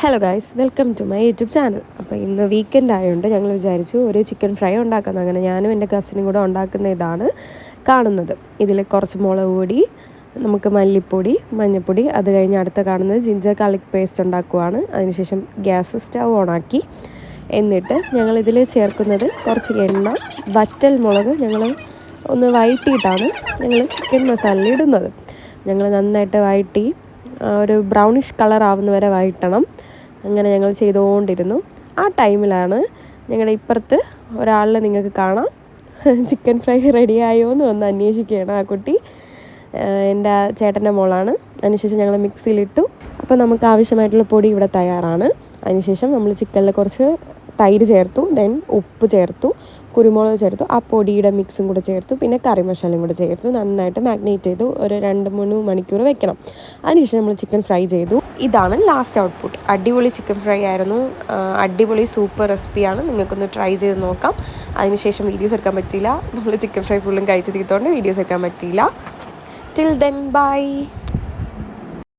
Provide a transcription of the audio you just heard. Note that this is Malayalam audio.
Hello guys welcome to my YouTube channel അപ്പോൾ ഇന്ന് വീക്കെൻഡ് ആയതുകൊണ്ട് ഞങ്ങൾ വിചാരിച്ചു ഒരു ചിക്കൻ ഫ്രൈ ഉണ്ടാക്കുന്നത് അങ്ങനെ ഞാനും എന്റെ കസിനും കൂടെ ഉണ്ടാക്കുന്ന ഇതാണ് കാണുന്നത്. ഇതിൽ കുറച്ച് മുളക് പൊടി നമുക്ക് മല്ലിപ്പൊടി മഞ്ഞൾപ്പൊടി അത് കഴിഞ്ഞ് അടുത്ത കാണുന്നത് ജിഞ്ചർ കാളിക് പേസ്റ്റ് ഉണ്ടാക്കുവാണ്. അതിനുശേഷം ഗ്യാസ് സ്റ്റവ് ഓണാക്കി. എന്നിട്ട് ഞങ്ങളിതിൽ ചേർക്കുന്നത് കുറച്ച് എണ്ണ വറ്റൽ മുളക് ഞങ്ങൾ ഒന്ന് വഴറ്റിയിട്ടാണ് ഞങ്ങൾ ചിക്കൻ മസാലയിൽ ഇടുന്നത്. ഞങ്ങൾ നന്നായിട്ട് വഴറ്റി ആ, ഒരു ബ്രൗണിഷ് കളർ ആവുന്ന വരെ വഴറ്റണം അങ്ങനെ ഞങ്ങൾ ചെയ്തുകൊണ്ടിരുന്നു. ആ ടൈമിലാണ് ഞങ്ങളുടെ ഇപ്പുറത്ത് ഒരാളിനെ നിങ്ങൾക്ക് കാണാം. ചിക്കൻ ഫ്രൈ റെഡിയായോ എന്ന് വന്ന് അന്വേഷിക്കുകയാണ് ആ കുട്ടി. എന്റെ ചേട്ടന്റെ മോളാണ്. അതിനുശേഷം ഞങ്ങൾ മിക്സിയിലിട്ടു. അപ്പോൾ നമുക്ക് ആവശ്യമായിട്ടുള്ള പൊടി ഇവിടെ തയ്യാറാണ്. അതിനുശേഷം നമ്മൾ ചിക്കനിൽ കുറച്ച് തൈര് ചേർത്തു. ദെൻ ഉപ്പ് ചേർത്തു. കുരുമുളക് ചേർത്തു ആ പൊടിയുടെ മിക്സും കൂടെ ചേർത്തു പിന്നെ കറി മസാലയും കൂടെ ചേർത്തു. നന്നായിട്ട് മാഗ്നേറ്റ് ചെയ്തു ഒരു രണ്ട് മൂന്ന് മണിക്കൂർ വെക്കണം. അതിനുശേഷം നമ്മൾ ചിക്കൻ ഫ്രൈ ചെയ്തു. ഇതാണ് ലാസ്റ്റ് ഔട്ട്പുട്ട് അടിപൊളി ചിക്കൻ ഫ്രൈ ആയിരുന്നു. അടിപൊളി സൂപ്പർ റെസിപ്പിയാണ് നിങ്ങൾക്കൊന്ന് ട്രൈ ചെയ്ത് നോക്കാം. അതിനുശേഷം വീഡിയോസ് എടുക്കാൻ പറ്റിയില്ല. നമ്മൾ ചിക്കൻ ഫ്രൈ ഫുള്ളും കഴിച്ച് തീർത്തോണ്ട് വീഡിയോസ് എടുക്കാൻ പറ്റിയില്ല. Till then bye